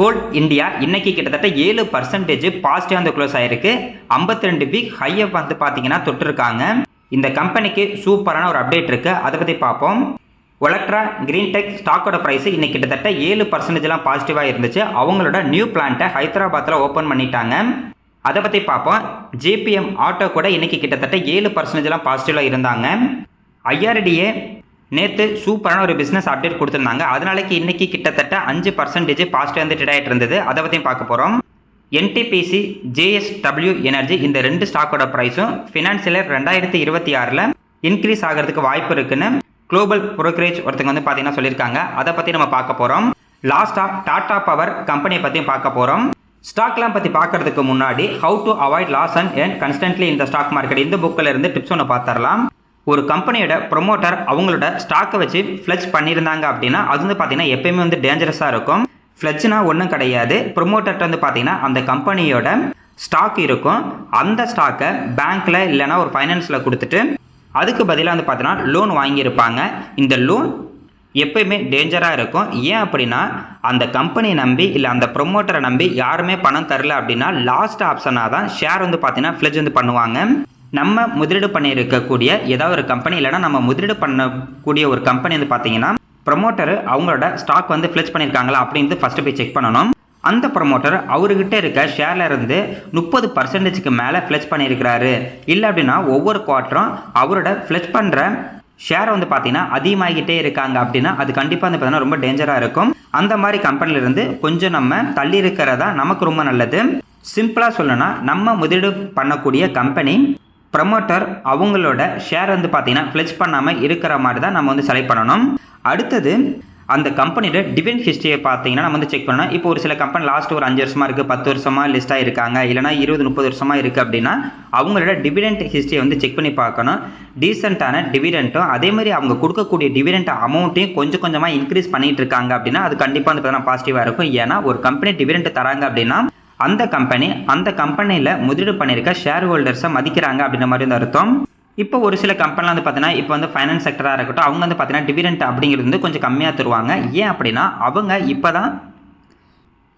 கோல் India இன்னைக்கு கிட்டத்தட்ட ஏழு பர்சன்டேஜ் பாசிட்டிவ் வந்து க்ளோஸ் ஆயிருக்கு. 52 ரெண்டு வீக் ஹையை வந்து பார்த்தீங்கன்னா தொட்டிருக்காங்க இந்த கம்பெனிக்கு சூப்பரான ஒரு அப்டேட் இருக்கு. அதை பற்றி பார்ப்போம். ஒலக்ட்ரா கிரீன் டெக் ஸ்டாக்கோட ப்ரைஸ் இன்னைக்கு கிட்டத்தட்ட ஏழு பர்சன்டேஜ்லாம் பாசிட்டிவாக இருந்துச்சு. அவங்களோட நியூ பிளான்ட்டை ஹைதராபாத்தில் ஓப்பன் பண்ணிட்டாங்க. அதை பற்றி பார்ப்போம். ஜேபிஎம் ஆட்டோ கூட இன்னைக்கு கிட்டத்தட்ட ஏழு பர்சன்டேஜ்லாம் பாசிட்டிவாக இருந்தாங்க. ஐஆர்டிஏ நேற்று சூப்பரான ஒரு பிஸ்னஸ் அப்டேட் கொடுத்துருந்தாங்க. அதனாலக்கு இன்னைக்கு கிட்டத்தட்ட அஞ்சு பர்சன்டேஜ் பாசிட்டிவ் வந்து ட்ரேட் ஆகிட்டு இருந்தது. அதை பற்றியும் பார்க்க போகிறோம் என்டிபிசி ஜேஎஸ்டபிள்யூ எனர்ஜி இந்த ரெண்டு ஸ்டாக்கோட ப்ரைஸும் ஃபினான்சியல் ரெண்டாயிரத்தி இருபத்தி ஆறில் இன்க்ரீஸ் ஆகிறதுக்கு வாய்ப்பு இருக்குன்னு குளோபல் brokerage ஒருத்தங்க வந்து பார்த்தீங்கன்னா சொல்லியிருக்காங்க. அதை பற்றி நம்ம பார்க்க போகிறோம் லாஸ்ட்டாக டாடா பவர் கம்பெனியை பற்றியும் பார்க்க போகிறோம் ஸ்டாக்லாம் பற்றி பார்க்கறதுக்கு முன்னாடி how to avoid loss and ஏன் கன்ஸ்டன்ட்லி இந்த ஸ்டாக் மார்க்கெட் இந்த புக்கில் இருந்து டிப்ஸ் ஒன்று பார்த்துடலாம் ஒரு கம்பெனியோட ப்ரொமோட்டர் அவங்களோட ஸ்டாக்கை வச்சு ஃப்ளெக்ஸ் பண்ணியிருந்தாங்க அப்படின்னா அது வந்து பார்த்தீங்கன்னா எப்பயுமே வந்து டேஞ்சரஸாக இருக்கும். ஃப்ளெட்ச்னா ஒன்றும் கிடையாது. ப்ரொமோட்டர்கிட்ட வந்து பார்த்தீங்கன்னா அந்த கம்பெனியோட ஸ்டாக் இருக்கும். அந்த ஸ்டாக்கை பேங்க்கில் இல்லைன்னா ஒரு ஃபைனான்ஸில் கொடுத்துட்டு அதுக்கு பதிலாக வந்து பார்த்தீங்கன்னா லோன் வாங்கியிருப்பாங்க. இந்த லோன் எப்பயுமே டேஞ்சராக இருக்கும். ஏன் அப்படின்னா அந்த கம்பெனியை நம்பி இல்லை அந்த ப்ரொமோட்டரை நம்பி யாருமே பணம் தரல அப்படின்னா லாஸ்ட் ஆப்ஷனாக தான் ஷேர் வந்து பார்த்தீங்கன்னா ஃப்ளெஜ் வந்து பண்ணுவாங்க. நம்ம முதலீடு பண்ணியிருக்கக்கூடிய ஏதாவது ஒரு கம்பெனி இல்லைன்னா நம்ம முதலீடு பண்ணக்கூடிய ஒரு கம்பெனி வந்து பார்த்தீங்கன்னா ப்ரொமோட்டர் அவங்களோட ஸ்டாக் வந்து ஃப்ளெச் பண்ணியிருக்காங்களா அப்படின்னு ஃபஸ்ட்டு போய் செக் பண்ணணும். அந்த ப்ரொமோட்டர் அவர்கிட்ட இருக்க ஷேர்ல இருந்து முப்பது பர்சன்டேஜுக்கு மேலே ஃப்ளெச் பண்ணியிருக்கிறாரு. இல்லை அப்படின்னா ஒவ்வொரு குவார்ட்டரும் அவரோட ஃப்ளெச் பண்ணுற ஷேர் வந்து பார்த்தீங்கன்னா அதிகமாகிட்டே இருக்காங்க அப்படின்னா அது கண்டிப்பாக வந்து பார்த்தீங்கன்னா ரொம்ப டேஞ்சராக இருக்கும். அந்த மாதிரி கம்பெனிலேருந்து கொஞ்சம் நம்ம தள்ளி இருக்கிறதா நமக்கு ரொம்ப நல்லது. சிம்பிளாக சொல்லணும்னா நம்ம முதலீடு பண்ணக்கூடிய கம்பெனி ப்ரமோட்டர் அவங்களோட ஷேர் வந்து பார்த்தீங்கன்னா ஃப்ளெச் பண்ணாமல் இருக்கிற மாதிரி தான் நம்ம வந்து செலக்ட் பண்ணணும். அடுத்தது அந்த கம்பெனியோட டிவிடன் ஹிஸ்ட்ரியை பார்த்தீங்கன்னா நம்ம வந்து செக் பண்ணணும். இப்போ ஒரு சில கம்பெனி லாஸ்ட் ஒரு அஞ்சு வருஷமாக இருக்குது பத்து வருஷமாக லிஸ்ட்டாக இருக்காங்க இல்லைனா இருபது முப்பது வருஷமாக இருக்குது அப்படின்னா அவங்களோட டிவிடெண்ட் ஹிஸ்ட்ரியை வந்து செக் பண்ணி பார்க்கணும். டீசெண்டான டிவிடெண்ட்டும் அதே மாதிரி அவங்க கொடுக்கக்கூடிய டிவிடெண்ட் அமௌண்ட்டையும் கொஞ்சம் கொஞ்சமாக இன்க்ரீஸ் பண்ணிகிட்டு இருக்காங்க அப்படின்னா அது கண்டிப்பாக வந்து பார்த்தீங்கன்னா பாசிட்டிவாக இருக்கும். ஏன்னா ஒரு கம்பெனி டிவிடெண்ட் தராங்க அப்படின்னா அந்த கம்பெனி அந்த கம்பெனியில் முதலீடு பண்ணியிருக்க ஷேர் ஹோல்டர்ஸை மதிக்கிறாங்க அப்படின்ற மாதிரி வந்து அர்த்தம். இப்போ ஒரு சில கம்பெனிலாம் வந்து பார்த்தீங்கன்னா இப்போ வந்து ஃபைனான்ஸ் செக்டராக இருக்கட்டும் அவங்க வந்து பார்த்தீங்கன்னா டிவிடெண்ட் அப்படிங்கிறது வந்து கொஞ்சம் கம்மியாக தருவாங்க. ஏன் அப்படின்னா அவங்க இப்போ தான்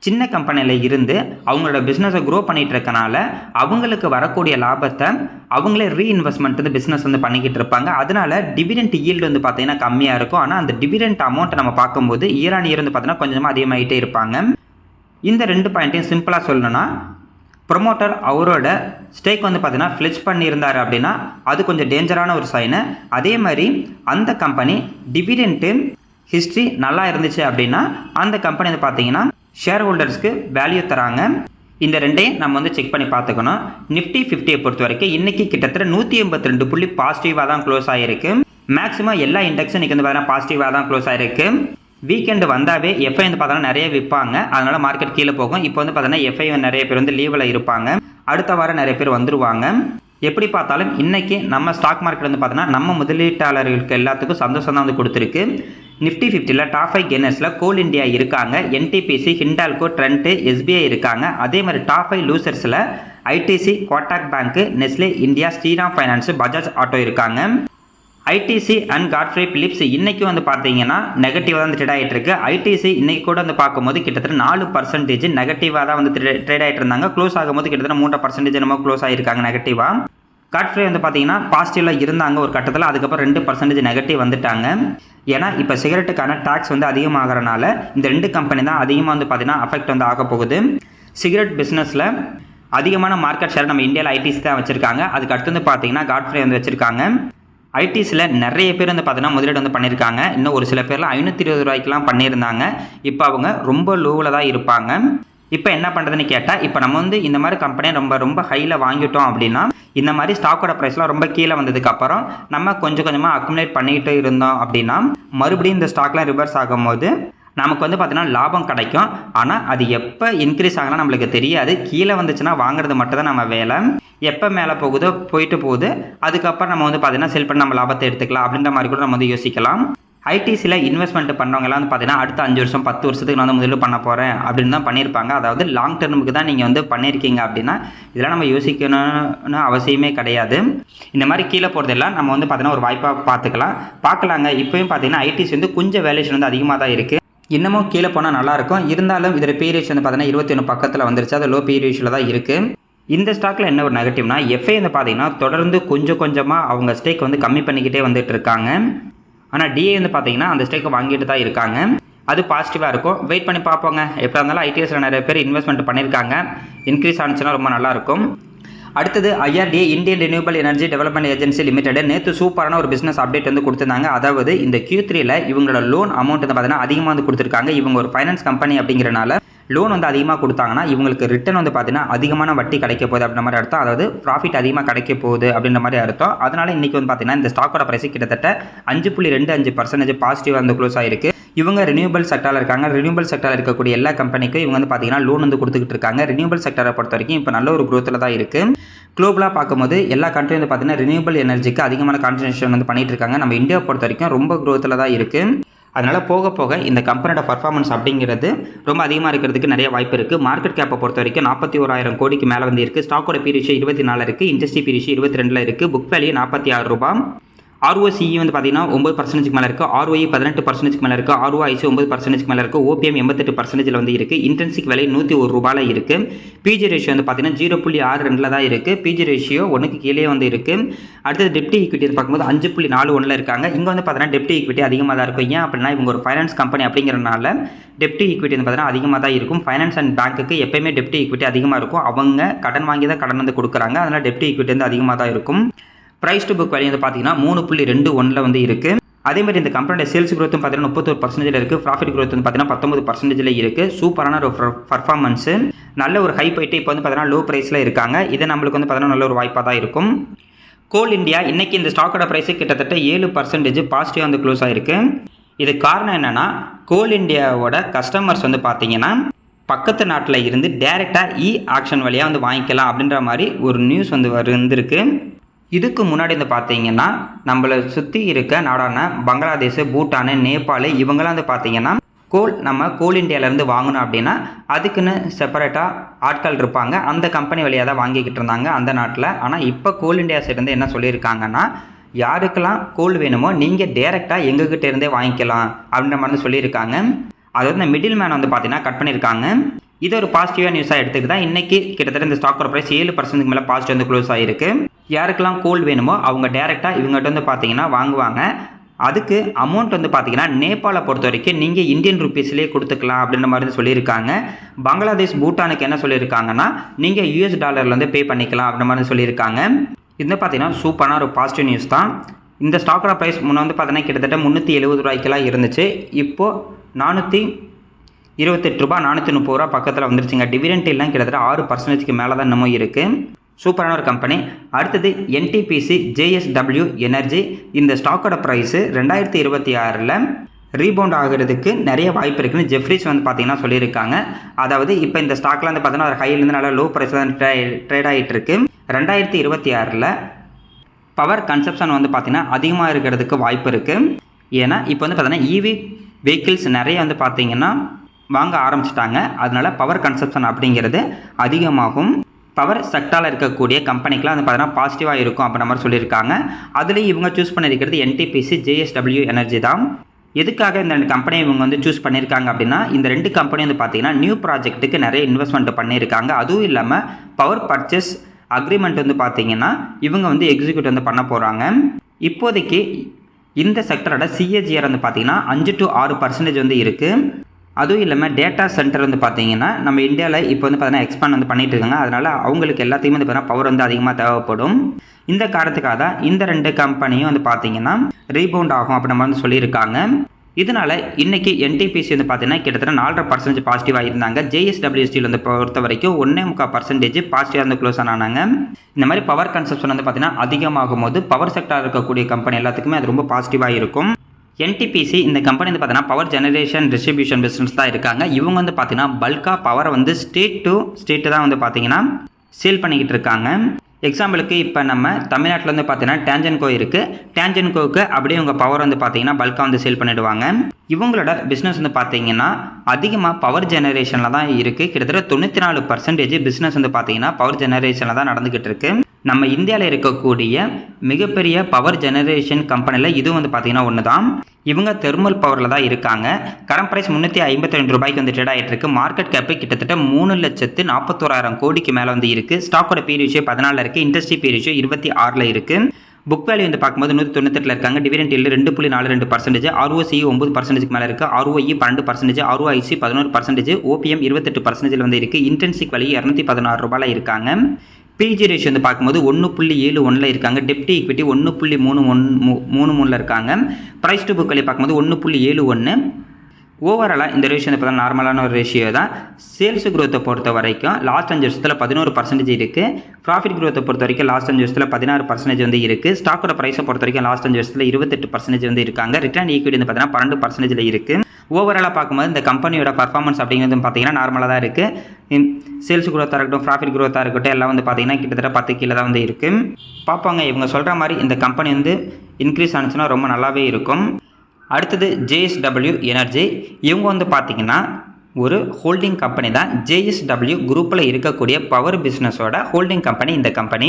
சின்ன கம்பெனியில் இருந்து அவங்களோட பிஸ்னஸை க்ரோ பண்ணிகிட்டு இருக்கனால அவங்களுக்கு வரக்கூடிய லாபத்தை அவங்களே ரீஇன்வெஸ்ட்மெண்ட் வந்து பிஸ்னஸ் வந்து பண்ணிக்கிட்டு இருப்பாங்க. அதனால டிவிடெண்ட் ஈல்டு வந்து பார்த்தீங்கன்னா கம்மியாக இருக்கும். ஆனால் அந்த டிவிடெண்ட் அமௌண்ட்டை நம்ம பார்க்கும்போது இயர் ஆன் இயர் வந்து பார்த்தீங்கன்னா கொஞ்சமாக அதிகமாகிட்டே இருப்பாங்க. இந்த ரெண்டு பாயிண்ட்டையும் சிம்பிளாக சொல்லணும்னா ப்ரொமோட்டர் அவரோட ஸ்டேக் வந்து பார்த்தீங்கன்னா ஃப்ளிச் பண்ணியிருந்தார் அப்படின்னா அது கொஞ்சம் டேஞ்சரான ஒரு சைனு அதே மாதிரி அந்த கம்பெனி டிவிடெண்ட்டு ஹிஸ்ட்ரி நல்லா இருந்துச்சு அப்படின்னா அந்த கம்பெனி வந்து பார்த்தீங்கன்னா ஷேர் ஹோல்டர்ஸ்க்கு வேல்யூ தராங்க. இந்த ரெண்டையும் நம்ம வந்து செக் பண்ணி பார்த்துக்கணும். நிஃப்டி ஃபிஃப்டியை பொறுத்த வரைக்கும் இன்றைக்கி கிட்டத்தட்ட நூற்றி எண்பத்தி ரெண்டு புள்ளி பாசிட்டிவாக தான் க்ளோஸ் ஆகிருக்கு மேக்ஸிமம் எல்லா இண்டெக்ஸும் இன்றைக்கி வந்து பார்த்தீங்கன்னா பாசிட்டிவாக தான் க்ளோஸ் ஆகிருக்கு வீக்கெண்டு வந்தாவே எஃப்ஐ வந்து பார்த்தோன்னா நிறைய விற்பாங்க. அதனால மார்க்கெட் கீழே போகும். இப்போ வந்து பார்த்தோன்னா எஃப்ஐ நிறைய பேர் வந்து லீவில் இருப்பாங்க. அடுத்த வாரம் நிறைய பேர் வந்துருவாங்க. எப்படி பார்த்தாலும் இன்றைக்கி நம்ம ஸ்டாக் மார்க்கெட் வந்து பார்த்தோன்னா நம்ம முதலீட்டாளர்களுக்கு எல்லாத்துக்கும் சந்தோஷம் தான் வந்து கொடுத்துருக்கு. நிஃப்டி ஃபிஃப்டியில் டாப் ஃபைவ் கெனர்ஸில் கோல் இண்டியா இருக்காங்க. என்டிபிசி ஹிண்டால்கோ ட்ரெண்ட்டு எஸ்பிஐ இருக்காங்க. அதே மாதிரி top five லூசர்ஸில் ITC Kotak bank Nestle India Shriram finance Bajaj auto இருக்காங்க. ஐடிசி அண்ட் காட்ஃப்ரே பிலிப்ஸ் இன்னைக்கு வந்து பார்த்தீங்கன்னா நெகட்டிவாக தான் ட்ரேட் ஆகிட்டு இருக்கு ஐடிசி இன்னைக்கு கூட வந்து பார்க்கும்போது கிட்டத்தட்ட நாலு பர்சன்டேஜ் நெகட்டிவாக தான் வந்து ட்ரேட் ஆகிட்டு இருந்தாங்க. க்ளோஸ் ஆகும்போது கிட்டத்தட்ட மூன்று பர்சன்டேஜ் நம்ம க்ளோஸ் ஆகிருக்காங்க நெகட்டிவாக காட்ஃப்ரே வந்து பார்த்தீங்கன்னா பாசிட்டிவில் இருந்தாங்க ஒரு கட்டத்தில். அதுக்கப்புறம் ரெண்டு பர்சன்டேஜ் நெகட்டிவ் வந்துட்டாங்க. ஏன்னா இப்போ சிகரெட்டுக்கான டேக்ஸ் வந்து அதிகமாகறனால இந்த ரெண்டு கம்பெனி தான் அதிகமாக வந்து பார்த்தீங்கன்னா அஃபெக்ட் வந்து ஆக போகுது. சிகரெட் பிஸ்னஸில் அதிகமான மார்க்கெட் ஷேர் நம்ம இந்தியாவில் ஐடிசி தான் வச்சுருக்காங்க. அதுக்கு அடுத்து வந்து பார்த்தீங்கன்னா காட்ஃப்ரே வந்து வச்சுருக்காங்க. ஐடிஸில் நிறைய பேர் வந்து பார்த்தீங்கன்னா முதலீடு வந்து பண்ணியிருக்காங்க இன்னும் ஒரு சில பேர்லாம் ஐநூற்றி இருபது ரூபாய்க்குலாம் பண்ணியிருந்தாங்க. இப்போ அவங்க ரொம்ப லோவில் தான் இருப்பாங்க. இப்போ என்ன பண்ணுறதுன்னு கேட்டால் இப்போ நம்ம வந்து இந்த மாதிரி கம்பெனியை ரொம்ப ரொம்ப ஹையில் வாங்கிட்டோம் அப்படின்னா இந்த மாதிரி ஸ்டாக்கோட ப்ரைஸ்லாம் ரொம்ப கீழே வந்ததுக்கப்புறம் நம்ம கொஞ்சம் கொஞ்சமாக அக்குமுலேட் பண்ணிக்கிட்டு இருந்தோம் அப்படின்னா மறுபடியும் இந்த ஸ்டாக்லாம் ரிவர்ஸ் ஆகும்போது நமக்கு வந்து பார்த்தீங்கன்னா லாபம் கிடைக்கும். ஆனால் அது எப்போ இன்க்ரீஸ் ஆகலாம் நம்மளுக்கு தெரியாது. கீழே வந்துச்சுன்னா வாங்குறது மட்டும் தான் நம்ம வேலை. எப்போ மேலே போகுதோ போயிட்டு போகுது. அதுக்கப்புறம் நம்ம வந்து பார்த்தீங்கன்னா செல் பண்ணி நம்ம லாபத்தை எடுத்துக்கலாம் அப்படின்ற மாதிரி கூட நம்ம வந்து யோசிக்கலாம். ஐடிசியில் இன்வெஸ்ட்மெண்ட் பண்ணுறவங்கலாம் வந்து பார்த்தீங்கன்னா அடுத்த அஞ்சு வருஷம் பத்து வருஷத்துக்கு நான் வந்து முதலீடு பண்ண போகிறேன் அப்படின்னு தான் பண்ணியிருப்பாங்க. அதாவது லாங் டெர்முக்கு தான் நீங்கள் வந்து பண்ணியிருக்கீங்க அப்படின்னா இதெல்லாம் நம்ம யோசிக்கணும்னு அவசியமே கிடையாது. இந்த மாதிரி கீழே போகிறதெல்லாம் நம்ம வந்து பார்த்தீங்கன்னா ஒரு வாய்ப்பாக பார்த்துக்கலாம் பார்க்கலாங்க இப்போயும் பார்த்தீங்கன்னா ஐடிசி வந்து கொஞ்சம் வேல்யூஷன் வந்து அதிகமாக தான் இருக்குது இன்னமும் கீழே போனால் நல்லாயிருக்கும் இருந்தாலும் இதோட பி ரேஷ் வந்து பார்த்தீங்கன்னா இருபத்தி ஒன்று பக்கத்தில் வந்துருச்சு. அது லோ பி ரேஷியில் தான் இருக்குது இந்த ஸ்டாக்கில் என்ன ஒரு நெகட்டிவ்னா எஃப்ஐ வந்து பார்த்தீங்கன்னா தொடர்ந்து கொஞ்சம் கொஞ்சமாக அவங்க ஸ்டேக் வந்து கம்மி பண்ணிக்கிட்டே வந்துட்டு இருக்காங்க. ஆனால் டிஏ வந்து பார்த்தீங்கன்னா அந்த ஸ்டேக்கை வாங்கிட்டு தான் இருக்காங்க. அது பாசிட்டிவாக இருக்கும். வெயிட் பண்ணி பார்ப்போங்க. எப்போ இருந்தாலும் ஐடிஎஸில் நிறைய பேர் இன்வெஸ்ட்மெண்ட் பண்ணியிருக்காங்க இன்க்ரீஸ் ஆனிச்சுன்னா ரொம்ப நல்லாயிருக்கும் அடுத்தது IRDA Indian renewable energy development agency limited நேற்று சூப்பரான ஒரு பிஸ்னஸ் அப்டேட் வந்து கொடுத்துருந்தாங்க. அதாவது இந்த கியூ த்ரீல இவங்களோட லோன் அமௌண்ட் வந்து பார்த்தீங்கன்னா அதிகமாக வந்து கொடுத்துருக்காங்க. இவங்க ஒரு ஃபைனான்ஸ் கம்பெனி அப்படிங்கிறனால லோன் வந்து அதிகமாக கொடுத்தாங்கன்னா இவங்களுக்கு ரிட்டர்ன் வந்து பார்த்தீங்கன்னா அதிகமான வட்டி கிடைக்க போகுது அப்படின்ற மாதிரி அர்த்தம். அதாவது ப்ராஃபிட் அதிகமாக கிடைக்க போகுது அப்படின்ற மாதிரி அர்த்தம். அதனால இன்னைக்கு வந்து பார்த்தீங்கன்னா இந்த ஸ்டாக்கோட பிரைஸ் கிட்டத்தட்ட அஞ்சு புள்ளி ரெண்டு அஞ்சு பர்சன்டேஜ் பாசிட்டிவாக வந்து க்ளோஸ் ஆயிருக்கு. இவங்க ரினியூபிள் செக்டாரில் இருக்காங்க. ரினியூபிள் செக்டாரில் இருக்கக்கூடிய எல்லா கம்பெனிக்கும் இவங்க வந்து பார்த்தீங்கன்னா லோன் வந்து கொடுத்துக்கிட்டு இருக்காங்க. ரினியூபிள் செக்டாரை பொறுத்த வரைக்கும் இப்போ நல்ல ஒரு குரோத்தில் தான் இருக்குது குளோபலாக பார்க்கும்போது எல்லா கண்ட்ரியும் வந்து பார்த்தீங்கன்னா ரினியூபிள் எனர்ஜிக்கு அதிகமான கான்சன்ட்ரேஷன் வந்து பண்ணிகிட்டு இருக்காங்க. நம்ம இந்தியாவை பொறுத்த வரைக்கும் ரொம்ப குரோத்தில் தான் இருக்குது அதனால் போக போக இந்த கம்பெனியோட பர்ஃபார்மன்ஸ் அப்படிங்கிறது ரொம்ப அதிகமாக இருக்கிறதுக்கு நிறைய வாய்ப்பு இருக்குது மார்க்கெட் கேப்பை பொறுத்த வரைக்கும் நாற்பத்தி ஓராயிரம் கோடிக்கு மேலே வந்து இருக்குது ஸ்டாக்கோட பீரிஷு இருபத்தி நாலு இருக்குது இண்டஸ்ட்ரி பீரிஷு இருபத்தி ரெண்டில் இருக்குது புக் வேல்யூ நாற்பத்தி ஆறு ரூபாய். ஆர்ஓசிஇ வந்து பார்த்தீங்கன்னா ஒம்பது பர்சன்டேஜ் மேலே இருக்குது ஆர்ஓஇ பதினெட்டு பர்சன்டேஜ் மேலே இருக்குது ஆர்ஓஐசி ஒம்பது பர்சன்டேஜ் மேலே இருக்குது ஓபிஎம் எண்பத்தெட்டு பர்சன்டேஜில் வந்து இருக்குது இன்டென்சிக் விலை நூற்றி ஒரு ரூபாயில் இருக்குது பிஜி ரேஷியோ வந்து பார்த்தீங்கன்னா ஜீரோ புள்ளி ஆறு ரெண்டில் தான் இருக்குது பிஜி ரேஷியோ ஒன்றுக்கு கீழே வந்து இருக்குது அடுத்தது டெப்டி ஈக்விட்டி பார்க்கும்போது அஞ்சு புள்ளி நாலு ஒன்றில் இருக்காங்க. இங்கே வந்து பார்த்தீங்கன்னா டெப்டி ஈக்விட்டி அதிகமாக தான் இருக்கும். ஏன் அப்படின்னா இவங்க ஒரு ஃபைனான்ஸ் கம்பெனி அப்படிங்கிறனால டெப்டி ஈக்விட்டி வந்து பார்த்தீங்கன்னா அதிகமாக தான் இருக்கும். ஃபைனான்ஸ் அண்ட் பேங்க்குக்கு எப்பயுமே டெப்டி ஈக்விட்டி அதிகமாக இருக்கும். அவங்க கடன் வாங்கி தான் கடன் வந்து கொடுக்குறாங்க. அதனால் டெப்டி ஈக்விட்டி வந்து அதிகமாக தான் இருக்கும். ப்ரைஸ் டு புக் வேல்யூ வந்து பார்த்தீங்கன்னா மூணு புள்ளி ரெண்டு ஒன்றில் வந்து இருக்குது அதே மாதிரி இந்த கம்பெனியோட சேல்ஸ் growth பார்த்தீங்கன்னா முப்பத்தொரு பர்சன்டேஜில் இருக்குது ப்ராஃபிட் க்ரோத் வந்து பார்த்தீங்கன்னா பத்தொம்பது பர்சன்டேஜில் இருக்குது சூப்பரான ஒரு பர்ஃபார்மன்ஸு நல்ல ஒரு ஹை போயிட்டு இப்போ வந்து பார்த்தீங்கன்னா லோ ப்ரைஸில் இருக்காங்க. இது நம்மளுக்கு வந்து பார்த்தீங்கன்னா நல்ல ஒரு வாய்ப்பாக தான் இருக்கும். கோல் இந்தியா இன்னைக்கு இந்த ஸ்டாக்கோட ப்ரைஸு கிட்டத்தட்ட ஏழு பர்சன்டேஜ் பாசிட்டிவாக வந்து க்ளோஸ் ஆகிருக்கு இது காரணம் என்னென்னா கோல் இந்தியாவோட கஸ்டமர்ஸ் வந்து பார்த்தீங்கன்னா பக்கத்து நாட்டில் இருந்து டேரெக்டாக இ ஆக்ஷன் வழியாக வந்து வாங்கிக்கலாம் அப்படின்ற மாதிரி ஒரு நியூஸ் வந்து வந்துருக்கு. இதுக்கு முன்னாடி வந்து பார்த்தீங்கன்னா நம்மளை சுற்றி இருக்க நாடான பங்களாதேஷ் பூட்டானு நேபாள் இவங்கெல்லாம் வந்து பார்த்தீங்கன்னா கோல் நம்ம கோல் இந்தியாவிலேருந்து வாங்கணும் அப்படின்னா அதுக்குன்னு செப்பரேட்டாக ஆட்கள் இருப்பாங்க. அந்த கம்பெனி வழியாக தான் வாங்கிக்கிட்டு இருந்தாங்க அந்த நாட்டில். ஆனால் இப்போ கோல் இந்தியா சைடு என்ன சொல்லியிருக்காங்கன்னா யாருக்கெல்லாம் கோல் வேணுமோ நீங்கள் டேரெக்டாக எங்ககிட்ட இருந்தே வாங்கிக்கலாம் அப்படின்ற மாதிரி சொல்லியிருக்காங்க. அதாவது இந்த மிடில் மேன் வந்து பார்த்தீங்கன்னா கட் பண்ணியிருக்காங்க. இது ஒரு பாசிட்டிவாக நியூஸாக எடுத்துக்கிட்டா இன்னைக்கு கிட்டத்தட்ட இந்த ஸ்டாக்கோட ப்ரைஸ் ஏழு பர்சன்ட்டுக்கு மேலே பாசிட்டிவ் வந்து க்ளோஸ் ஆகிருக்கு யாருக்கெல்லாம் கோல்டு வேணுமோ அவங்க டேரெக்டாக இவங்ககிட்ட வந்து பார்த்தீங்கன்னா வாங்குவாங்க. அதுக்கு அமௌண்ட் வந்து பார்த்தீங்கன்னா நேபாளை பொறுத்த வரைக்கும் நீங்கள் இந்தியன் ருபீஸ்லேயே கொடுத்துக்கலாம் அப்படின்ற மாதிரி வந்து சொல்லியிருக்காங்க. பங்களாதேஷ் பூட்டானுக்கு என்ன சொல்லியிருக்காங்கன்னா நீங்கள் யூஎஸ் டாலரில் வந்து பே பண்ணிக்கலாம் அப்படின்ற மாதிரி சொல்லியிருக்காங்க. இது பார்த்தீங்கன்னா சூப்பரான ஒரு பாசிட்டிவ் நியூஸ் தான். இந்த ஸ்டாக்கோட ப்ரைஸ் முன்னே வந்து பார்த்தீங்கன்னா கிட்டத்தட்ட முந்நூற்றி எழுபது ரூபாய்க்கெல்லாம் இருந்துச்சு. இப்போது நானூற்றி இருபத்தெட்டு ரூபா நானூற்றி முப்பது ரூபா பக்கத்தில் வந்துருச்சுங்க. டிவிடெண்ட் எல்லாம் கிட்டத்தட்ட ஆறு பர்சன்டேஜ்க்கு மேலே தான் இன்னமும் இருக்குது சூப்பரான ஒரு கம்பெனி அடுத்தது என்டிபிசி ஜேஎஸ்டபிள்யூ எனர்ஜி இந்த ஸ்டாக்கோட ப்ரைஸு ரெண்டாயிரத்தி இருபத்தி ஆறில் ரீபவுண்ட் ஆகிறதுக்கு நிறைய வாய்ப்பு இருக்குன்னு ஜெஃப்ரிஸ் வந்து பார்த்தீங்கன்னா சொல்லியிருக்காங்க. அதாவது இப்போ இந்த ஸ்டாக்ல வந்து பார்த்தீங்கன்னா ஒரு ஹையிலேருந்து நல்லா லோ ப்ரைஸ் தான் ட்ரேட் ஆகிட்டு இருக்கு. ரெண்டாயிரத்தி இருபத்தி ஆறில் பவர் கன்சப்ஷன் வந்து பார்த்தீங்கன்னா அதிகமாக இருக்கிறதுக்கு வாய்ப்பு இருக்குது ஏன்னா இப்போ வந்து பார்த்தீங்கன்னா இவி வெஹிக்கிள்ஸ் நிறைய வந்து பார்த்தீங்கன்னா வாங்க ஆரம்பிச்சிட்டாங்க. அதனால் பவர் கன்சப்ஷன் அப்படிங்கிறது அதிகமாகும். பவர் செக்டாரில் இருக்கக்கூடிய கம்பெனிக்கெலாம் வந்து பார்த்தீங்கன்னா பாசிட்டிவாக இருக்கும் அப்படின்ற மாதிரி சொல்லியிருக்காங்க. அதுலேயும் இவங்க சூஸ் பண்ணியிருக்கிறது என்டிபிசி ஜேஎஸ்டபிள்யூ எனர்ஜி தான். எதுக்காக இந்த ரெண்டு கம்பெனி இவங்க வந்து சூஸ் பண்ணியிருக்காங்க அப்படின்னா இந்த ரெண்டு கம்பெனி வந்து பார்த்தீங்கன்னா நியூ ப்ராஜெக்ட்டுக்கு நிறைய இன்வெஸ்ட்மெண்ட் பண்ணியிருக்காங்க. அதுவும் இல்லாமல் பவர் பர்ச்சேஸ் அக்ரிமெண்ட் வந்து பார்த்தீங்கன்னா இவங்க வந்து எக்ஸிக்யூட் வந்து பண்ண போகிறாங்க இப்போதைக்கு இந்த செக்டரோட சிஏஜிஆர் வந்து பார்த்தீங்கன்னா அஞ்சு டு ஆறு பர்சன்டேஜ் வந்து இருக்குது அதுவும் இல்லாமல் டேட்டா சென்டர் வந்து பார்த்தீங்கன்னா நம்ம இந்தியாவில் இப்போ வந்து பார்த்தீங்கன்னா எக்ஸ்பேண்ட் வந்து பண்ணிகிட்டு இருக்காங்க. அதனால் அவங்களுக்கு எல்லாத்தையுமே வந்து பார்த்தீங்கன்னா பவர் வந்து அதிகமாக தேவைப்படும். இந்த காரணத்துக்காக தான் இந்த ரெண்டு கம்பெனியும் வந்து பார்த்தீங்கன்னா ரீபவுண்ட் ஆகும் அப்படி நம்ம வந்து சொல்லியிருக்காங்க. இதனால இன்றைக்கி என்டிபிசி வந்து பார்த்தீங்கன்னா கிட்டத்தட்ட நாலரை பர்சன்டேஜ் பாசிட்டிவாக இருந்தாங்க. ஜேஎஸ்டபிள்யூஸ்டியில் வந்து பொறுத்த வரைக்கும் ஒன்றே முக்கால் பர்சன்டேஜ் பாசிட்டிவாக வந்து க்ளோஸ் ஆனாங்க. இந்த மாதிரி பவர் கன்சப்ஷன் வந்து பார்த்தீங்கன்னா அதிகமாகும் போது பவர் செக்டார் இருக்கக்கூடிய கம்பெனி எல்லாத்துக்குமே அது ரொம்ப பாசிட்டிவாக இருக்கும். என்டிபிசி இந்த கம்பெனி வந்து பார்த்தீங்கன்னா பவர் ஜெனரேஷன் டிஸ்ட்ரிபியூஷன் பிஸ்னஸ் தான் இருக்காங்க. இவங்க வந்து பார்த்தீங்கன்னா பல்காக பவரை வந்து ஸ்டேட் டு ஸ்டேட்டு தான் வந்து பார்த்தீங்கன்னா சேல் பண்ணிக்கிட்டு இருக்காங்க. எக்ஸாம்பிளுக்கு இப்போ நம்ம தமிழ்நாட்டில் வந்து பார்த்தீங்கன்னா டேஞ்சன்கோ இருக்குது டேஞ்சன்கோவுக்கு அப்படியே உங்கள் பவர் வந்து பார்த்தீங்கன்னா பல்காக வந்து சேல் பண்ணிடுவாங்க. இவங்களோட பிஸ்னஸ் வந்து பார்த்தீங்கன்னா அதிகமாக பவர் ஜெனரேஷனில் தான் இருக்குது கிட்டத்தட்ட தொண்ணூற்றி நாலு பர்சன்டேஜ் பிஸ்னஸ் வந்து பார்த்தீங்கன்னா பவர் ஜெனரேஷனில் தான் நடந்துக்கிட்டு இருக்குது நம்ம இந்தியாவில் இருக்கக்கூடிய மிகப்பெரிய பவர் ஜெனரேஷன் கம்பெனியில் இதுவும் வந்து பார்த்தீங்கன்னா ஒன்று தான் இவங்க தெர்மல் பவரில் தான் இருக்காங்க. கரண்ட் ப்ரைஸ் முந்நூற்றி ஐம்பத்தி ரெண்டு ரூபாய்க்கு வந்து ட்ரேட் ஆகிட்டு இருக்கு. மார்க்கெட் கேப்பு கிட்டத்தட்ட மூணு லட்சத்து நாற்பத்தோராயிரம் கோடிக்கு மேலே வந்து இருக்குது ஸ்டாக்கோட பீரியட்ஷியோ பதினாலில் இருக்குது இண்டஸ்ட்ரி பீரியட்ஷியோ இருபத்தி ஆறில் இருக்குது புக் வேல்யூ வந்து பார்க்கும்போது நூற்றி தொண்ணூத்தெட்டில் இருக்காங்க. டிவிடெண்ட் இல்லை ரெண்டு புள்ளி நாலு ரெண்டு பர்சன்டேஜ் ஆர்ஓசி ஒம்பது பர்சன்டேஜ்க்கு மேலே இருக்குது ஆர்ஓஇ பன்னெண்டு பர்சன்டேஜ் ஆர்ஓஐசி பதினோரு பர்சன்டேஜ் ஓபிஎம் இருபத்தெட்டு பர்சன்டேஜில் வந்து இருக்குது இன்டென்சிக் வழி இரநூத்தி பதினாறு ரூபாயில் இருக்காங்க. பிஜி ரேஷியோ வந்து பார்க்கும்போது ஒன்று புள்ளி ஏழு ஒன்றில் இருக்காங்க. டெப்டி ஈக்விட்டி ஒன்று புள்ளி மூணு ஒன் மூணு மூணில் இருக்காங்க. ப்ரைஸ் டு புக் வழி பார்க்கும்போது ஒன்று புள்ளி ஏழு ஒன்று ஓவராலாக இந்த ரேஷியோ வந்து பார்த்தா நார்மலான ஒரு ரேஷியோ தான். சேல்ஸ் குரோத்தை பொறுத்த வரைக்கும் லாஸ்ட் அஞ்சு வருஷத்தில் பதினோரு பர்சன்டேஜ் இருக்குது ப்ராஃபிட் குரோத்தை பொறுத்த வரைக்கும் லாஸ்ட் அஞ்சு வருஷத்தில் பதினாறு பர்சன்டேஜ் வந்து இருக்குது ஸ்டாக்கோட ப்ரைஸை பொறுத்த வரைக்கும் லாஸ்ட் அஞ்சு வருஷத்தில் இருபத்தெட்டு பர்சன்டேஜ் வந்து இருக்காங்க. ரிட்டர்ன் ஈக்விட்டி வந்து பார்த்தீங்கன்னா பன்னெண்டு பர்சன்டேஜில் இருக்குது ஓவராலாக பார்க்கும்போது இந்த கம்பெனியோட பர்ஃபார்மன்ஸ் அப்படிங்கிறது பார்த்தீங்கன்னா நார்மலாக தான் இருக்குது சேல்ஸ் குரோத்தாக இருக்கட்டும் ப்ராஃபிட் குரோத்தாக இருக்கட்டும் எல்லாம் வந்து பார்த்தீங்கன்னா கிட்டத்தட்ட பத்து கீழே தான் வந்து இருக்குது பார்ப்பாங்க இவங்க சொல்கிற மாதிரி இந்த கம்பெனி வந்து இன்க்ரீஸ் ஆனிச்சுன்னா ரொம்ப நல்லாவே இருக்கும். அடுத்தது ஜேஎஸ்டபிள்யூ எனர்ஜி இவங்க வந்து பார்த்தீங்கன்னா ஒரு ஹோல்டிங் கம்பெனி தான். ஜேஎஸ்டபிள்யூ குரூப்பில் இருக்கக்கூடிய பவர் பிஸ்னஸோட ஹோல்டிங் கம்பெனி இந்த கம்பெனி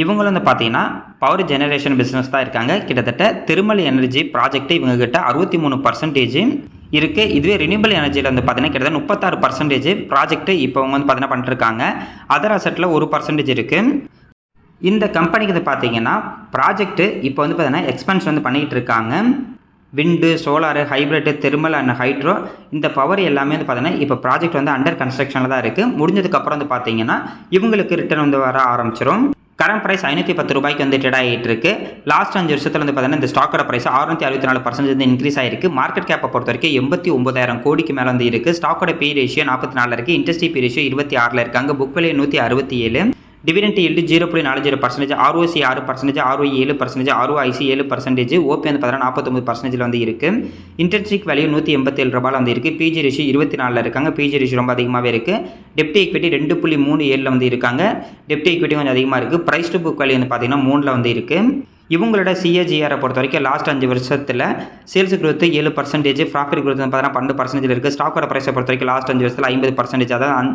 இவங்களும் வந்து பார்த்தீங்கன்னா பவர் ஜெனரேஷன் பிஸ்னஸ் தான் இருக்காங்க. கிட்டத்தட்ட திருமல் எனர்ஜி ப்ராஜெக்ட் இவங்க கிட்ட அறுபத்தி மூணு பர்சன்டேஜ் இருக்குது இதுவே ரினியூபிள் எனர்ஜியில் வந்து பார்த்தீங்கன்னா கிட்டத்தட்ட முப்பத்தாறு பர்சன்டேஜ் ப்ராஜெக்ட் இப்போ அவங்க வந்து பார்த்தீங்கன்னா பண்ணிட்டுருக்காங்க. அதர் அசட்டில் ஒரு பர்சன்டேஜ் இருக்குது இந்த கம்பெனிக்கு வந்து பார்த்தீங்கன்னா ப்ராஜெக்ட்டு இப்போ வந்து பார்த்தீங்கன்னா எக்ஸ்பென்ஸ் வந்து பண்ணிக்கிட்டு இருக்காங்க wind solar hybrid thermal and hydro இந்த பவர் எல்லாமே வந்து பார்த்தீங்கன்னா இப்போ ப்ராஜெக்ட் வந்து அண்டர் கன்ஸ்ட்ரக்ஷனில் தான் இருக்குது முடிஞ்சதுக்கப்புறம் வந்து பார்த்தீங்கன்னா இவங்களுக்கு ரிட்டர்ன் வந்து வர ஆரம்பிச்சிடும் கரண்ட் ப்ரைஸ் ஐநூற்றி பத்து ரூபாய்க்கு வந்து ட்ரேட் ஆகிட்டு இருக்கு. லாஸ்ட் அஞ்சு வருஷத்தில் வந்து பார்த்தீங்கன்னா இந்த ஸ்டாக்கோட ப்ரைஸ் அறுநூத்தி அறுபத்தி நாலு பர்சன்டேஜ் வந்து இன்க்ரீஸ் ஆயிருக்கு மார்க்கெட் கேப்பை பொறுத்த வரைக்கும் எண்பத்தி ஒன்பதாயிரம் கோடிக்கு மேலே வந்து இருக்குது ஸ்டாக்கோட பி ரேஷியோ நாற்பத்தி நாலில் இருக்குது இண்டஸ்ட்ரி பி ரேஷியோ இருபத்தி ஆறில் இருக்காங்க புக் விலை நூற்றி அறுபத்தி ஏழு. டிவிடெண்ட் எட்டு ஜீரோ புள்ளி நாலு ஜீரோ பர்சன்டேஜ் ஆர்ஓசி ஆறு பர்சன்டேஜ் ஆர்ஓஇ ஏழு பர்சன்டேஜ் ஆர்ஓஐசி ஏழு பர்சன்டேஜ் ஓபி வந்து பார்த்தீங்கன்னா நாற்பத்தொம்பது பர்சன்டேஜில் வந்து இருக்குது இன்டர்ன்ஷிப் வேல்யூ நூற்றி எண்பத்தேழு ரூபாயில் வந்து இருக்குது பிஜி ரிஷி இருபத்தி நாலில் இருக்காங்க. பிஜி ரிஷி ரொம்ப அதிகமாகவே இருக்குது டெப்டி ஈக்விட்டி ரெண்டு புள்ளி மூணு ஏழில் வந்து இருக்காங்க. டெப்டி ஈக்விட்டி கொஞ்சம் அதிகமாக இருக்குது ப்ரைஸ் டு புக் வேல்யூ வந்து பார்த்தீங்கன்னா மூணில் வந்து இருக்குது இவங்களோட சிஏஜிஆரை பொறுத்த வரைக்கும் லாஸ்ட் அஞ்சு வருஷத்தில் சேல்ஸ் growth ஏழு பர்சன்டேஜ் ப்ராஃபிட் growth பார்த்தீங்கன்னா பன்னெண்டு பர்சன்டேஜ் இருக்குது ஸ்டாக்கோட ப்ரைஸை பொறுத்த வரைக்கும் லாஸ்ட் அஞ்சு வருஷத்தில் ஐம்பது பர்சன்டேஜ் அதாவது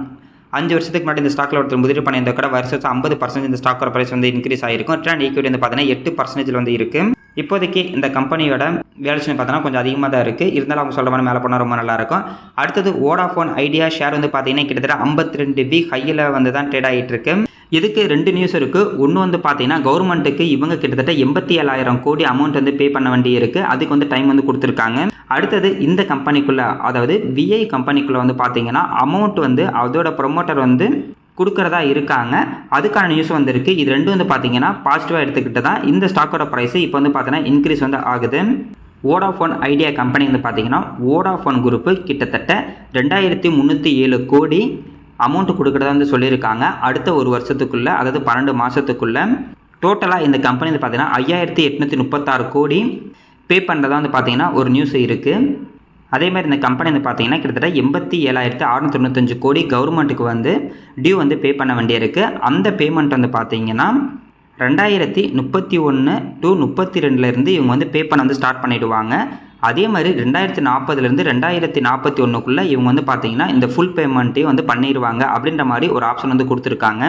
அஞ்சு வருஷத்துக்கு முன்னாடி இந்த ஸ்டாக்கில் ஒருத்தர் முதலீடு பண்ணியிருந்த கடை வருஷம் ஐம்பது பர்சன்டேஜ் இந்த ஸ்டாக்கோட ப்ரைஸ் வந்து இன்க்ரீஸ் ஆகிருக்கும் ரிட்டர்ன் ஈக்விட்டி வந்து பார்த்தீங்கன்னா எட்டு பர்சன்டேஜில் வந்து இருக்குது இப்போதைக்கு இந்த கம்பெனியோட வேல்யூஷன் பார்த்தோன்னா கொஞ்சம் அதிகமாக தான் இருக்குது இருந்தாலும் அவங்க சொல்கிற மாதிரி மேலே போனால் ரொம்ப நல்லா இருக்கும். அடுத்தது வோடாஃபோன் ஐடியா ஷேர் வந்து பார்த்தீங்கன்னா கிட்டத்தட்ட ஐம்பத்தி ரெண்டு பி ஹையில் வந்து தான் ட்ரேட் ஆகிட்டு இருக்கு. இதுக்கு ரெண்டு நியூஸ் இருக்குது ஒன்று வந்து பார்த்தீங்கன்னா கவர்மெண்ட்டுக்கு இவங்க கிட்டத்தட்ட எண்பத்தி ஏழாயிரம் கோடி அமௌண்ட் வந்து பே பண்ண வேண்டி இருக்குது அதுக்கு வந்து டைம் வந்து கொடுத்துருக்காங்க. அடுத்தது இந்த கம்பெனிக்குள்ளே அதாவது விஐ கம்பெனிக்குள்ளே வந்து பார்த்தீங்கன்னா அமௌண்ட் வந்து அதோட ப்ரொமோட்டர் வந்து கொடுக்குறதா இருக்காங்க. அதுக்கான நியூஸ் வந்திருக்கு இது ரெண்டும் வந்து பார்த்தீங்கன்னா பாசிட்டிவாக எடுத்துக்கிட்டு தான் இந்த ஸ்டாக்கோட ப்ரைஸ் இப்போ வந்து பார்த்தீங்கன்னா இன்க்ரீஸ் வந்து ஆகுது. வோடாஃபோன் ஐடியா கம்பெனி வந்து பார்த்தீங்கன்னா வோடாஃபோன் குரூப்பு கிட்டத்தட்ட ரெண்டாயிரத்தி முந்நூற்றி ஏழு கோடி அமௌண்ட் கொடுக்குறதா வந்து சொல்லியிருக்காங்க. அடுத்த ஒரு வருஷத்துக்குள்ளே அதாவது பன்னெண்டு மாதத்துக்குள்ளே டோட்டலாக இந்த கம்பெனி வந்து பார்த்தீங்கன்னா ஐயாயிரத்தி எட்நூற்றி முப்பத்தாறு கோடி பே பண்ணுறதா வந்து பார்த்தீங்கன்னா ஒரு நியூஸ் இருக்குது அதே மாதிரி இந்த கம்பெனி வந்து பார்த்தீங்கன்னா கிட்டத்தட்ட எண்பத்தி ஏழாயிரத்து அறுநூத்தி தொண்ணூத்தஞ்சு கோடி கவர்மெண்ட்டுக்கு வந்து டியூ வந்து பே பண்ண வேண்டியிருக்கு. அந்த பேமெண்ட் வந்து பார்த்தீங்கன்னா ரெண்டாயிரத்தி முப்பத்தி ஒன்று டு முப்பத்தி ரெண்டுலேருந்து இவங்க வந்து பே பண்ண வந்து ஸ்டார்ட் பண்ணிவிடுவாங்க அதே மாதிரி ரெண்டாயிரத்தி நாற்பதுலேருந்து ரெண்டாயிரத்தி நாற்பத்தி ஒன்றுக்குள்ளே இவங்க வந்து பார்த்தீங்கன்னா இந்த ஃபுல் பேமெண்ட்டையும் வந்து பண்ணிடுவாங்க அப்படின்ற மாதிரி ஒரு ஆப்ஷன் வந்து கொடுத்துருக்காங்க.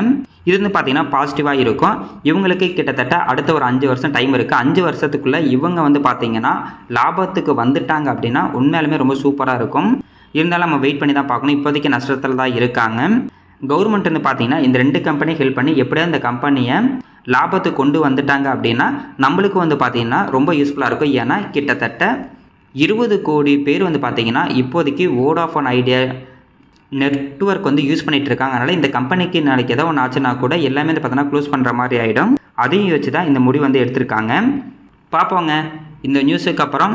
இது வந்து பார்த்தீங்கன்னா பாசிட்டிவாக இருக்கும். இவங்களுக்கு கிட்டத்தட்ட அடுத்த ஒரு அஞ்சு வருஷம் டைம் இருக்குது அஞ்சு வருஷத்துக்குள்ளே இவங்க வந்து பார்த்தீங்கன்னா லாபத்துக்கு வந்துட்டாங்க அப்படின்னா உண்மையாலுமே ரொம்ப சூப்பராக இருக்கும். இருந்தாலும் நம்ம வெயிட் பண்ணி தான் பார்க்கணும். இப்போதைக்கு நஷ்டத்தில் தான் இருக்காங்க. கவர்மெண்ட் வந்து பார்த்தீங்கன்னா இந்த ரெண்டு கம்பெனி ஹெல்ப் பண்ணி எப்படியா இந்த கம்பெனியை லாபத்துக்கு கொண்டு வந்துட்டாங்க அப்படின்னா நம்மளுக்கு வந்து பார்த்தீங்கன்னா ரொம்ப யூஸ்ஃபுல்லாக இருக்கும். ஏன்னா கிட்டத்தட்ட இருபது கோடி பேர் வந்து பார்த்தீங்கன்னா இப்போதைக்கு வோடாஃபோன் ஐடியா நெட்வொர்க் வந்து யூஸ் பண்ணிட்டு இருக்காங்க. அதனால் இந்த கம்பெனிக்கு நாளைக்கு ஏதோ ஒன்று ஆச்சுன்னா கூட எல்லாமே வந்து பார்த்தீங்கன்னா க்ளோஸ் பண்ணுற மாதிரி ஆகிடும் அதையும் வச்சு தான் இந்த முடிவு வந்து எடுத்திருக்காங்க. பார்ப்போங்க. இந்த நியூஸுக்கு அப்புறம்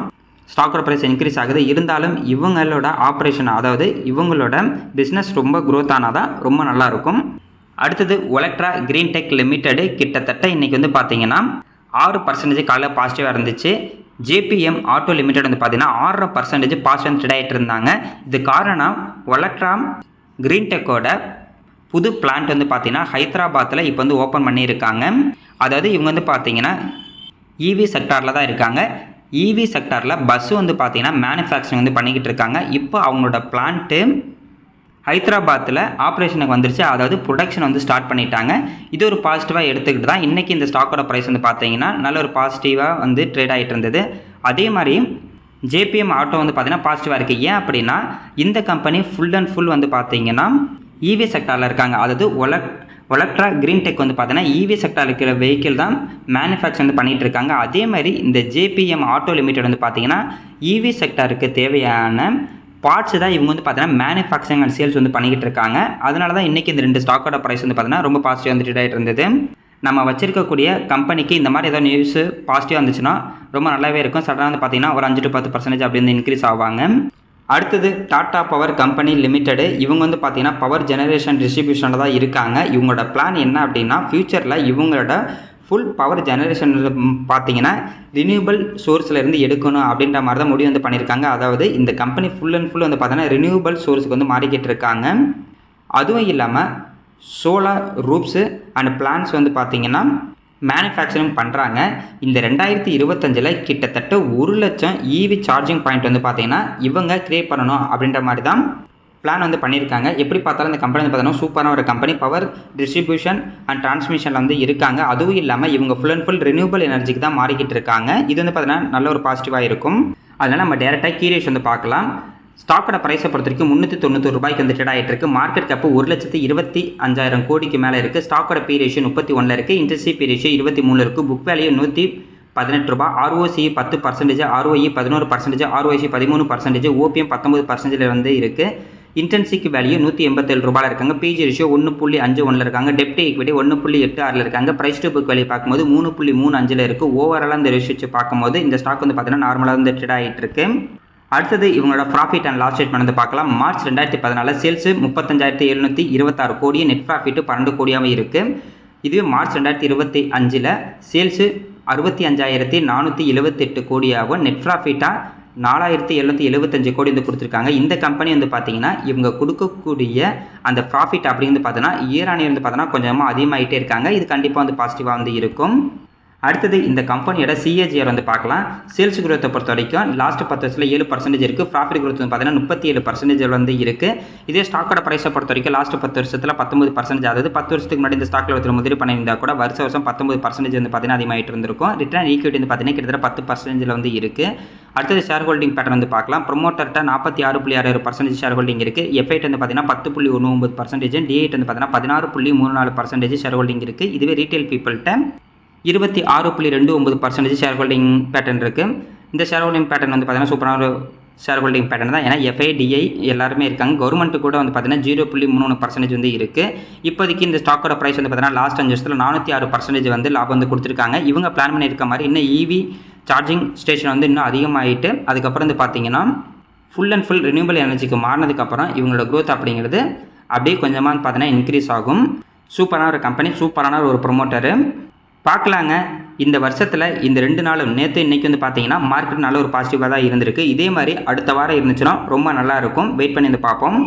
ஸ்டாக்கோட ப்ரைஸ் இன்க்ரீஸ் ஆகுது. இருந்தாலும் இவங்களோட ஆப்ரேஷன் அதாவது இவங்களோட பிஸ்னஸ் ரொம்ப க்ரோத் ஆனால் தான் ரொம்ப நல்லா இருக்கும். அடுத்தது ஒலக்ட்ரா கிரீன் டெக் லிமிட்டெடு கிட்டத்தட்ட இன்றைக்கி வந்து பார்த்தீங்கன்னா ஆறு பர்சன்டேஜ் காலையில் பாசிட்டிவாக இருந்துச்சு. ஜேபிஎம் ஆட்டோ லிமிடெட் வந்து பார்த்தீங்கன்னா ஆறரை பர்சன்டேஜ் பாசிட்டிவ் ட்ரேட் ஆகிட்டு இருந்தாங்க. இது காரணம் ஒலக்ட்ராம் கிரீன் டெக்கோட புது பிளான்ட் வந்து பார்த்தீங்கன்னா ஹைதராபாத்தில் இப்போ வந்து ஓப்பன் பண்ணியிருக்காங்க. அதாவது இவங்க வந்து பார்த்தீங்கன்னா இவி செக்டாரில் தான் இருக்காங்க. இவி செக்டாரில் பஸ்ஸு வந்து பார்த்தீங்கன்னா மேனுஃபேக்சரிங் வந்து பண்ணிக்கிட்டு இருக்காங்க. இப்போ அவங்களோட பிளான்ட்டு ஹைதராபாத்தில் ஆப்ரேஷனுக்கு வந்துருச்சு. அதாவது ப்ரொடக்ஷன் வந்து ஸ்டார்ட் பண்ணிட்டாங்க. இது ஒரு பாசிட்டிவாக எடுத்துக்கிட்டு தான் இன்றைக்கி இந்த ஸ்டாக்கோட ப்ரைஸ் வந்து பார்த்தீங்கன்னா நல்ல ஒரு பாசிட்டிவாக வந்து ட்ரேட் ஆகிட்டு இருந்தது. அதே மாதிரி ஜேபிஎம் ஆட்டோ வந்து பார்த்திங்கன்னா பாசிட்டிவாக இருக்குது ஏன் அப்படின்னா இந்த கம்பெனி ஃபுல் அண்ட் ஃபுல் வந்து பார்த்தீங்கன்னா இவி செக்டாரில் இருக்காங்க. அதாவது ஒலக் ஒலக்ட்ரா கிரீன் டெக் வந்து பார்த்தீங்கன்னா இவி செக்டார் இருக்கிற வெஹிக்கிள் தான் மேனுஃபேக்சர் வந்து பண்ணிகிட்டு இருக்காங்க. அதே மாதிரி இந்த ஜேபிஎம் ஆட்டோ லிமிடெட் வந்து பார்த்தீங்கன்னா இவி செக்டாருக்கு தேவையான பார்ட்ஸ் தான் இவங்க வந்து பார்த்தீங்கன்னா மேனுஃபேக்சரிங் அண்ட் சேல்ஸ் வந்து பண்ணிக்கிட்டு இருக்காங்க. அதனால தான் இன்றைக்கி இந்த ரெண்டு ஸ்டாக்கோட ப்ரைஸ் வந்து பார்த்தீங்கன்னா ரொம்ப பாசிட்டிவ் வந்து ஆகிட்டு இருந்தது. நம்ம வச்சிருக்கக்கூடிய கம்பெனிக்கு இந்த மாதிரி ஏதாவது நியூஸ் பாசிட்டிவாக இருந்துச்சுன்னா ரொம்ப நல்லாவே இருக்கும். சடனாக வந்து பார்த்தீங்கன்னா ஒரு அஞ்சு டு பத்து பர்சன்டேஜ் அப்படி வந்து இன்க்ரீஸ் ஆவாங்க. அடுத்தது டாடா பவர் கம்பெனி லிமிடெடு இவங்க வந்து பார்த்தீங்கன்னா பவர் ஜெனரேஷன் டிஸ்ட்ரிபியூஷனில் தான் இருக்காங்க. இவங்களோட பிளான் என்ன அப்படின்னா ஃப்யூச்சரில் இவங்களோட ஃபுல் பவர் ஜெனரேஷன் பார்த்தீங்கன்னா ரினியூபிள் சோர்ஸ்லேருந்து எடுக்கணும் அப்படின்ற மாதிரி தான் முடிவு வந்து பண்ணியிருக்காங்க அதாவது இந்த கம்பெனி ஃபுல் அண்ட் ஃபுல் வந்து பார்த்தீங்கன்னா ரினியூபிள் சோர்ஸுக்கு வந்து மாறிக்கிட்டு இருக்காங்க. அதுவும் இல்லாமல் சோலார் ரூப்ஸு அண்ட் பிளான்ஸ் வந்து பார்த்தீங்கன்னா மேனுஃபேக்சரிங் பண்ணுறாங்க இந்த ரெண்டாயிரத்தி இருபத்தஞ்சில் கிட்டத்தட்ட ஒரு லட்சம் இவி சார்ஜிங் பாயிண்ட் வந்து பார்த்தீங்கன்னா இவங்க க்ரியேட் பண்ணணும் அப்படின்ற மாதிரி தான் பிளான் வந்து பண்ணியிருக்காங்க. எப்படி பார்த்தாலும் இந்த கம்பெனி வந்து பார்த்தோன்னா சூப்பரான ஒரு கம்பெனி பவர் டிஸ்ட்ரிபியூஷன் அண்ட் டிரான்ஸ்மிஷனில் வந்து இருக்காங்க. அதுவும் இல்லாமல் இவங்க ஃபுல் அண்ட் ஃபுல் ரினியூபிள் எனர்ஜிக்கு தான் மாறிக்கிட்டு இருக்காங்க. இது வந்து பார்த்தீங்கன்னா நல்ல ஒரு பாசிட்டிவாக இருக்கும். அதனால் நம்ம டேரெக்டாக கீரேஷ் வந்து பார்க்கலாம். ஸ்டாக்கோட ப்ரைஸை பொறுத்த வரைக்கும் முந்நூற்றி தொண்ணூற்றி ரூபாய்க்கு வந்து ட்ரேட் ஆகிட்டு இருக்கு. மார்க்கெட் கேப் ஒரு லட்சத்து இருபத்தி அஞ்சாயிரம் கோடிக்கு மேலே இருக்குது ஸ்டாக்கோட பி ரேஷியோ முப்பத்தி ஒன்றில் இருக்குது இன்ட்ரெஸ்ட் பி ரேஷியோ இருபத்தி மூணு இருக்குது புக் வேல்யூ நூற்றி பதினெட்டு ரூபாய் ஆர்ஓசி பத்து பர்சன்டேஜ் ஆர்ஓஇ பதினோரு பர்சன்டேஜ் ஆர்ஓசி பதிமூணு பர்சன்டேஜ் ஓபிஎம் பத்தொம்பது பர்சன்டேஜில் வந்து இருக்குது இன்டென்சிக் வேல்யூ நூற்றி எண்பத்தேழு ரூபாயில் இருக்காங்க. பிஜி ரேஷியோ ஒன்று புள்ளி அஞ்சு ஒன்றில் இருக்காங்க. டெப்ட் ஈக்விட்டி ஒன்று புள்ளி எட்டு ஆறில் இருக்காங்க. ப்ரைஸ் டு புக் வேல்யூ பார்க்கும்போது மூணு புள்ளி மூணு அஞ்சில் இருக்குது ஓவராலாக இந்த ரேஷியோ வச்சு பார்க்கும்போது இந்த ஸ்டாக் வந்து பார்த்தீங்கன்னா நார்மலாக வந்து ட்ரேட் ஆகிட்டு இருக்கு. அடுத்தது இவங்களோட ப்ராஃபிட் அண்ட் லாஸ் ஸ்டேட்மெண்ட் வந்து பார்க்கலாம். மார்ச் ரெண்டாயிரத்தி பதினாலு சேல்ஸ் முப்பத்தஞ்சாயிரத்தி எழுநூற்றி இருபத்தாறு கோடி நெட் ப்ராஃபிட்டு பன்னெண்டு கோடியாகவும் இருக்குது இதுவே மார்ச் ரெண்டாயிரத்தி இருபத்தி அஞ்சில் சேல்ஸு அறுபத்தி அஞ்சாயிரத்தி நானூற்றி எழுபத்தெட்டு கோடியாகவும் நெட் ப்ராஃபிட்டாக நாலாயிரத்தி எழுநூற்றி எழுபத்தஞ்சு கோடி வந்து கொடுத்துருக்காங்க. இந்த கம்பெனி வந்து பார்த்தீங்கன்னா இவங்க கொடுக்கக்கூடிய அந்த ப்ராஃபிட் அப்படின்னு பார்த்தோன்னா இயர் ஆன் இயர் வந்து பார்த்தோன்னா கொஞ்சமாக அதிகமாகிட்டே இருக்காங்க. இது கண்டிப்பாக வந்து பாசிட்டிவாக வந்து இருக்கும். அடுத்தது இந்த கம்பெனியோட சிஏஜிஆர் வந்து பார்க்கலாம். சேல்ஸ் குரோத்தை பொறுத்த வரைக்கும் லாஸ்ட் பத்து வருஷத்தில் ஏழு பர்சன்டேஜ் இருக்குது ப்ராஃபிட் குரோத் வந்து பார்த்தீங்கன்னா முப்பத்தி ஏழு பர்சன்டேஜ் வந்து இருக்குது இதே ஸ்டாக்கோட ப்ரைஸை பொறுத்த வரைக்கும் லாஸ்ட் பத்து வருஷத்தில் பத்தொம்பது பர்சன்டேஜ் அதாவது பத்து வருஷத்துக்கு முன்னாடி இந்த ஸ்டாக்கில் ஒருத்தர் முதலீடு பண்ணியிருந்தா கூட வருஷ வருஷம் பத்தொம்பது பர்சன்டேஜ் வந்து பார்த்தீங்கன்னா அதிகமாகிட்டு இருந்திருக்கும். ரிட்டர்ன் ஈக்விட்டி வந்து பார்த்தீங்கன்னா கிட்டத்தட்ட பத்து பர்சன்டேஜில் வந்து இருக்குது அடுத்தது ஷேர் ஹோல்டிங் பேட்டர்ன் வந்து பார்க்கலாம். ப்ரொமோட்டர்கிட்ட நாற்பத்தி ஆறு புள்ளி ஆறு பர்சன்டேஜ் ஷேர் ஹோல்டிங் இருக்குது எஃப்ஐட் வந்து பார்த்தீங்கன்னா பத்து புள்ளி ஒன்று ஒன்பது பர்சன்டேஜ் டிஐட் வந்து பார்த்தீங்கன்னா பதினாறு புள்ளி மூணு நாலு பர்சன்டேஜ் ஷேர் ஹோல்டிங் இருக்குது இதுவே ரீட்டைல் பீப்பிள்கிட்ட இருபத்தி ஆறு புள்ளி ரெண்டு ஒம்பது பர்சன்டேஜ் ஷேர் ஹோல்டிங் பேட்டர்ன் இருக்குது இந்த ஷேர் ஹோல்டிங் பேட்டர்ன் வந்து பார்த்தீங்கன்னா சூப்பரான ஒரு ஷேர் ஹோல்டிங் பேட்டர்ன் தான். ஏன்னா எஃப்ஐடிஐ எல்லாருமே இருக்காங்க. கவர்மெண்ட்டு கூட வந்து பார்த்தீங்கன்னா ஜீரோ புள்ளி மூணு பர்சன்டேஜ் வந்து இருக்குது இப்போதைக்கு இந்த ஸ்டாக்கோட ப்ரைஸ் வந்து பார்த்தீங்கன்னா லாஸ்ட் அஞ்சு வருஷத்தில் நானூற்றி ஆறு பர்சன்டேஜ் வந்து லாபம் வந்து கொடுத்துருக்காங்க. இவங்க பிளான் பண்ணியிருக்க மாதிரி இன்னும் இவி சார்ஜிங் ஸ்டேஷன் வந்து இன்னும் அதிகமாகிட்டு அதுக்கப்புறம் வந்து பார்த்தீங்கன்னா ஃபுல் அண்ட் ஃபுல் ரினியூபிள் எனர்ஜிக்கு மாறினதுக்கப்புறம் இவங்களோட க்ரோத் அப்படிங்கிறது அப்படியே கொஞ்சமாக பார்த்தீங்கன்னா இன்க்ரீஸ் ஆகும். சூப்பரான ஒரு கம்பெனி சூப்பரான ஒரு ப்ரொமோட்டரு பார்க்கலாங்க. இந்த வருஷத்தில் இந்த ரெண்டு நாளும் நேற்று இன்றைக்கி வந்து பார்த்தீங்கன்னா மார்க்கெட் நல்ல ஒரு பாசிட்டிவாக தான் இருந்திருக்கு. இதே மாதிரி அடுத்த வாரம் இருந்துச்சுன்னா ரொம்ப நல்லாயிருக்கும் வெயிட் பண்ணி வந்து பார்ப்போம்.